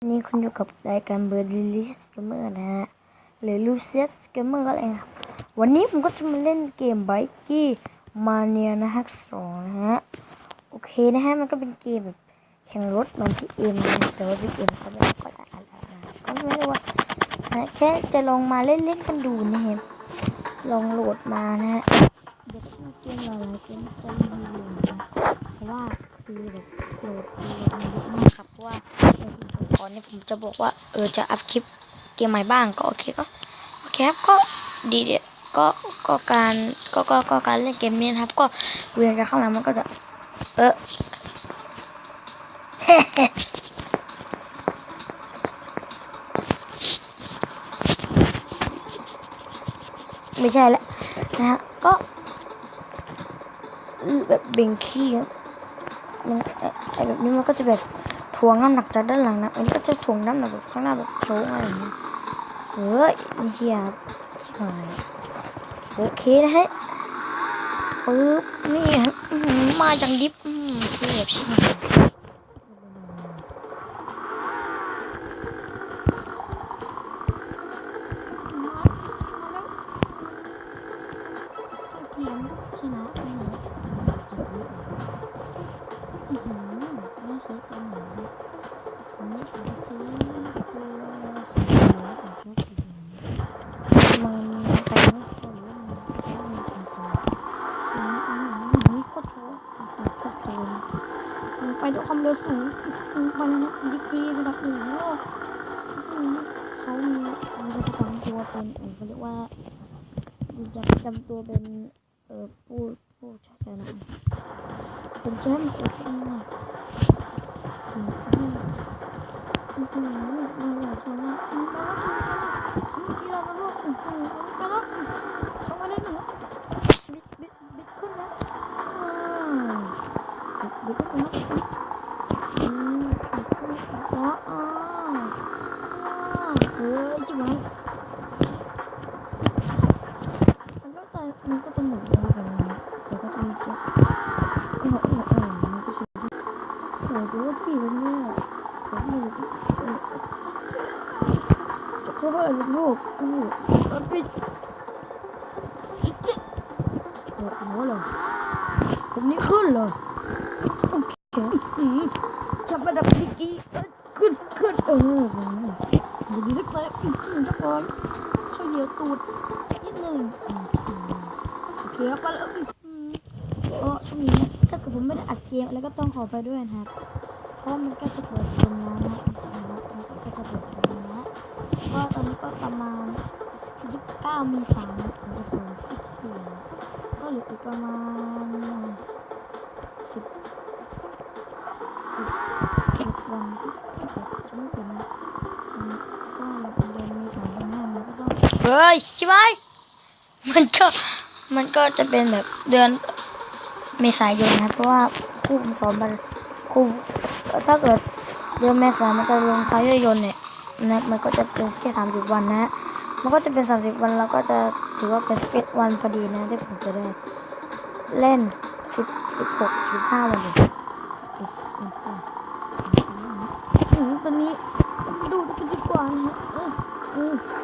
วันนี้คุณอยู่กับรายการเบอร์ลิลิสเกมเมอร์นะฮะหรือลูเซียสเกมเมอร์ก็เลยครับวันนี้ผมก็จะมาเล่นเกมไบกี้มาเนียนะฮะสองนะฮะโอเคนะฮะมันก็เป็นเกมแบบแข่งรถเหมือนที่เอ็มแต่ว่าพี่เอ็มเขาไม่ได้กดอะไรนะก็ไม่รู้ว่านะแค่จะลองมาเล่นเล่นกันดูนะฮะลองโหลดมานะฮะเดี๋ยวเกมหลายเกมจะรีวิวเลยนะเพราะว่าคือแบบโหลดโหลดมันเยอะมากครับเพราะว่า ก่อนเนี่ยผมจะบอกว่าเออจะอัพคลิปเกมใหม่บ้างก็โอเคก็โอเคครับก็ดีเดียก็ก็การก็ก็ก็การเล่นเกมนี้นะครับ ก็เวียนกันข้างหลังมันก็จะเออไม่ใช่แล้วนะฮะก็แบบเบ่งขี้ครับมันเออแบบนี้มันก็จะแบบ ถ่วงน้ำหนักจากด้านหลังนะอันนี้ก็จะถ่วงน้ำหนักแบบข้างหน้าแบบโชว์อะไรอย่างเงี้ยเฮ้ยเฮียชิบหายโอเคนะฮะปึ๊บนี่มาจังดิบอืมเทียบชิบหาย ไปไปด้วยความเร็วสูงไปนะดีกรีระดับหนึ่งโลกเขามีมีประจำตัวเป็นเออเขาเรียกว่ามีประจำตัวเป็นเออผู้ผู้ชนะเป็นแชมป์เออเนี่ยอืมอืม อื้อหือมาอย่างชนะอื้อมาแล้วเมื่อกี้เราก็ลวกอื้อหือมาแล้วชงมาได้หนึ่งแล้วบิดบิดบิดขึ้นแล้วอ่าบิดบิดขึ้นแล้วอืมบิดขึ้นแล้วอ่าอ่า เฮ้ยจิ๋วมันมันก็แต่มันก็สนุนะครับแบบนี้เดี๋ยวก็จะมีเก็เออเออเออมันก็สนุกโอ้โหดูว่าพี่เป็นเนี่ยผมไม่รู้จะค่อยๆลูกเออเออปิดฮิจิปวดหัวเลยผมนี่ขึ้นเลยโอเคอืมจับระดับดีกีเออขึ้นขึ้นเออเดี๋ยวดูสักหน่อยอืมสักก่ อนช่วยเหยียดตูดนิดหนึ่งโอเคครับไปแล้วอืมก็ช่วงนี้ถ้าเกิดผมไม่ได้อัดเกมอะไรก็ต้องขอไปด้วยนะครับ เพราะมันก็จะเปิดเทอมแล้วนะก็จะเปิดเทอมแล้วนะก็ตอนนี้ก็ประมาณ29มีสามถึงจะเปิด24ก็เหลืออีกประมาณ10 10 11วัน เฮ้ยใช่ไหมมันก็มันก็จะเป็นแบบเดือนเมษายนนะเพราะว่าครูผมสอนมาครูถ้าเกิดเดือนเมษามันจะลงท้ายยนเนี่ยนะมันก็จะเป็นแค่สามสิบวันนะ มันก็จะเป็นสามสิบวันแล้วก็จะถือว่าเป็นสิบวันพอดีนะที่ผมจะได้เล่นสิบสิบหกสิบห้าวันเลยตอนนี้ไปดูกันดีกว่านะฮะ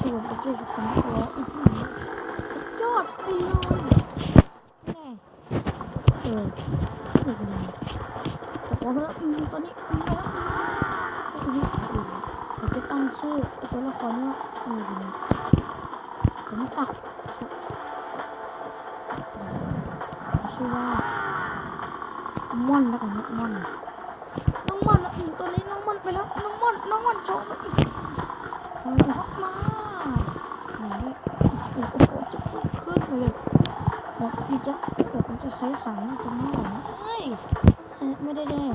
ชวนไปช่วยกันตัวอื้อหือยอดไปเลยแน่เออไม่เป็นไรแต่ว่าตอนนี้ไม่แล้วเราจะตั้งชื่ออ้ตัวละครนี้ว่าอืมสมศักดิ์ชื่อว่าม่อนแล้วกันนะม่อนน้องม่อน ตัวนี้น้องม่อนไปแล้ว น้องม่อนน้องม่อนโชว์มาอีกขอกมาไหนโอ้โหจะขึ้นขึ้นเลยบอกพี่จะเดี๋ยวผมจะใช้สายจะไม่ไหวนะเฮ้ยไม่ได้แดง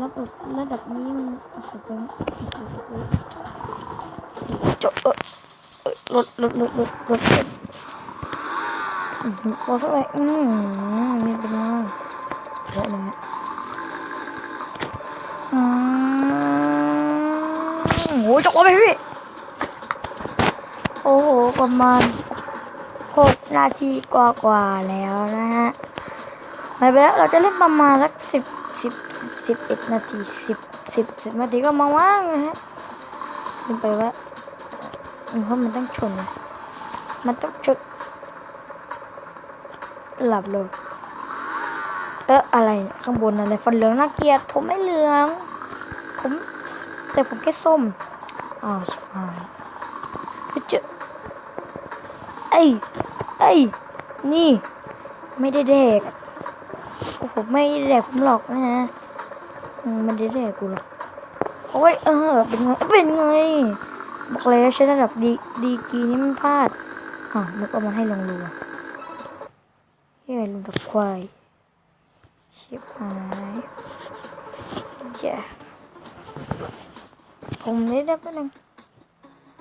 ระดับระดับนี้มันโจบลดลดลดลดลดพอสักหน่อืมไม่เป็นไรเยอะเลยอืมโหจบไปพี่ โอ้โห ประมาณหกนาทีกว่ากว่าแล้วนะฮะไม่เป็นไรเราจะเล่นประมาณสักสิบ สิบเอ็ดนาทีสิบสิบสิบนาทีก็มาว่างนะฮะลืมไปว่าเพราะมันต้องชนนะมันต้องชนหลับเลยเอออะไรข้างบนอะไรฟันเหลืองน่าเกลียด ผมไม่เหลือง ผมแต่ผมแค่ส้มอ้าวชิบหายเจอไอ้ไอ้นี่ ไม่ได้แดกโอ้โหไม่ได้แดกผมหรอกนะฮะ มมันได้แดกกูหรอกโอ้ยเออ เป็นไงเป็นไงบอกเลยใช้ระดับดีดีกีนี่ไม่พลาดอ้าวนึกว่ามันให้ลงรัวเฮ้ยลงตะควายชิบหายเจ้าผมนี่ได้ปะนึง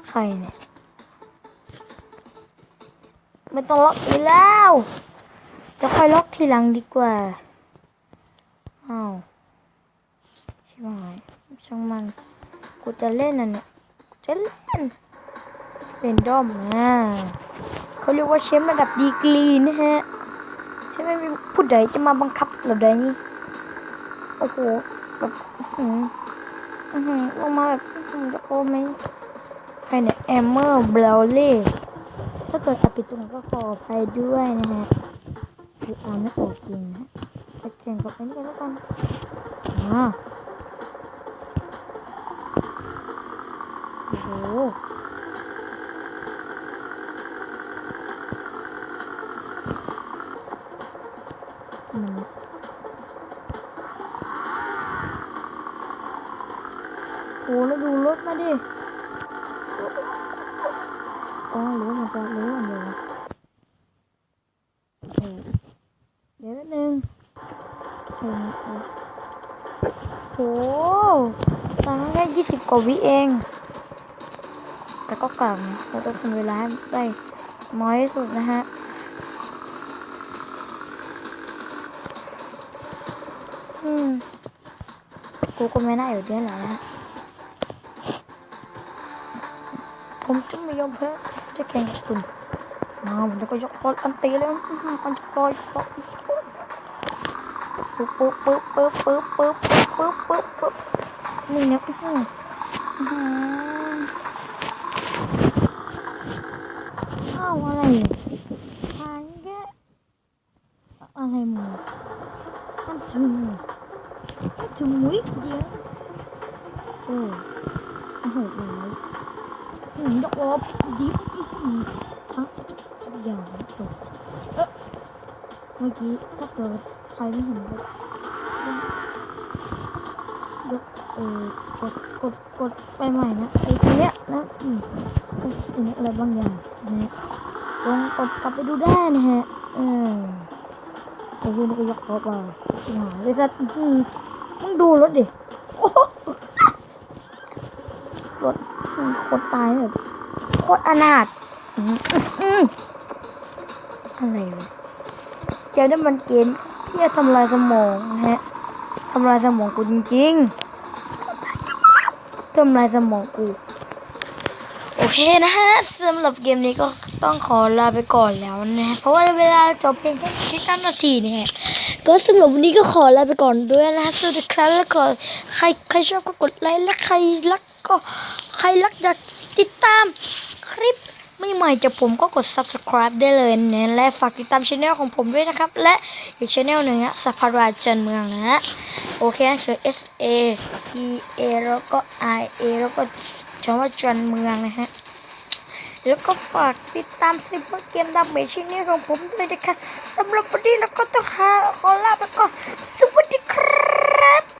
ใครเนี่ยไม่ต้องล็อกอีกแล้วจะค่อยล็อกทีหลังดีกว่าอ้าว ช่างมัน กูจะเล่นอะเนี่ยกูจะเล่นเล่นดอมนะเขาเรียกว่าเชฟระดับดีกรีนะฮะใช่ไหมมีผู้ใดจะมาบังคับเราได้นี่โอ้โหแบบอื้อหืออื้อหือลงมาแบบจะโคไหมใครเนี่ยแอมเมอร์เบลเล่ถ้าเกิดอาปิดตรงก็ขออภัยด้วยนะฮะคืออ่านไม่ออกจริงนะจะแข่งกับไอ้นี่กันแล้วกันอ่าโอ้โห มันโอ้แล้วดูรถมาดิอ๋อหรือมันจะรู้อันเดียวเดี๋ยวแป๊บนึงใช่ไหมเออโหตอนนั้นแค่ยี่สิบกว่าวิเอง แต่ก็กลับนเราต้องทำเวลาให้ได้น้อยที่สุดนะฮะอืมกูก็ไม่น่าอยู่ที่นั่นแหละนะฮะผมจะไม่ยอมแพ้จะแข่งกับคุณมาผมจะก็ยกรถอันตีเลยมันจะลอยปุ๊บปุ๊บปุ๊บปุ๊บปุ๊บปุ๊บปุ๊บปุ๊บปุ๊บนี่นะอื้อ เอาวอะไรเนี่ยทางแกอะไรมึงมันถึงมันถึงวิเดียวโอ้โหดร้ายหืมดอกลบดิฟอื้อหือทั้งทุกอย่างจบเอ๊ะเมื่อกี้ถ้าเกิดใครไม่เห็นก็ยกเออกดกดกดไปใหม่นะไอ้ตัวเนี้ยนะอืมไอ้ตัวเนี้ยอะไรบางอย่างนะ ลองกดกลับไปดูได้นะฮะเออไอ้พวกนี้ก็ยกรถมาชิบหายเลยสัตว์ต้อหือมึงดูรถดิรถอืมคนตายแบบโคตรอนาถอะไรวะเจ้านี่มันเกมที่จะทำลายสมองนะฮะทำลายสมองกูจริงๆทำลายสมองกู เคนะฮะสำหรับเกมนี้ก็ต้องขอลาไปก่อนแล้วนะ เพราะว่าเวลาจบเพียงแค่ที่เก้านาทีเนี่ยฮะก็สำหรับวันนี้ก็ขอลาไปก่อนด้วยนะฮะสวัสดีครับแล้วก็ใครใครชอบก็กดไลค์และใครรักก็ใครรักอยากติดตามคลิปใหม่ๆจากผมก็กด subscribe ได้เลยนะและฝากติดตามช anel ของผมด้วยนะครับ และอีกช anel หนึ่งนะสภาราจันเมืองนะฮะโอเคคือ S A P A แล้วก็ I A แล้วก็ ช่องว่าจันเมืองนะฮะ แล้วก็ฝากติดตามซิมเปอร์เกมดับเบิลชิ้นนี้ของผมด้วยนะคะสำหรับวันนี้แล้วก็ต้องขอลาไปก่อนสวัสดีครับ